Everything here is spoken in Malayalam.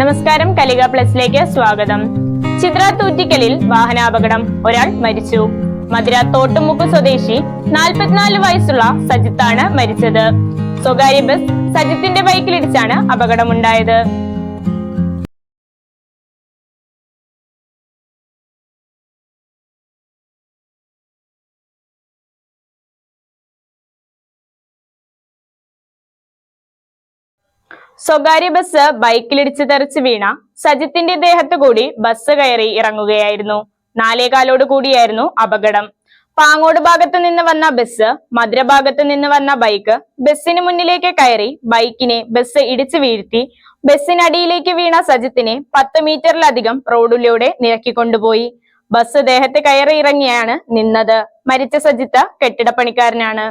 നമസ്കാരം കലിക പ്ലസിലേക്ക് സ്വാഗതം. ചിത്ര തൂറ്റിക്കലിൽ വാഹനാപകടം. ഒരാൾ മരിച്ചു. മധുര തോട്ടുമുക്ക് സ്വദേശി നാൽപ്പത്തിനാല് വയസ്സുള്ള സജിത്താണ് മരിച്ചത്. സ്വകാര്യ ബസ് സജിത്തിന്റെ ബൈക്കിലിടിച്ചാണ് അപകടമുണ്ടായത്. സ്വകാര്യ ബസ് ബൈക്കിലിടിച്ച് തെറിച്ച് വീണ സജിത്തിന്റെ ദേഹത്ത് കൂടി ബസ് കയറി ഇറങ്ങുകയായിരുന്നു. നാലേകാലോട് കൂടിയായിരുന്നു അപകടം. പാങ്ങോട് ഭാഗത്ത് നിന്ന് വന്ന ബസ് മധുര ഭാഗത്ത് നിന്ന് വന്ന ബൈക്ക് ബസ്സിന് മുന്നിലേക്ക് കയറി ബൈക്കിനെ ബസ് ഇടിച്ചു വീഴ്ത്തി ബസ്സിനടിയിലേക്ക് വീണ സജിത്തിനെ പത്ത് മീറ്ററിലധികം റോഡിലൂടെ നിരക്കിക്കൊണ്ടുപോയി ബസ് ദേഹത്ത് കയറി ഇറങ്ങിയാണ് നിന്നത്. മരിച്ച സജിത്ത് കെട്ടിടപ്പണിക്കാരനാണ്.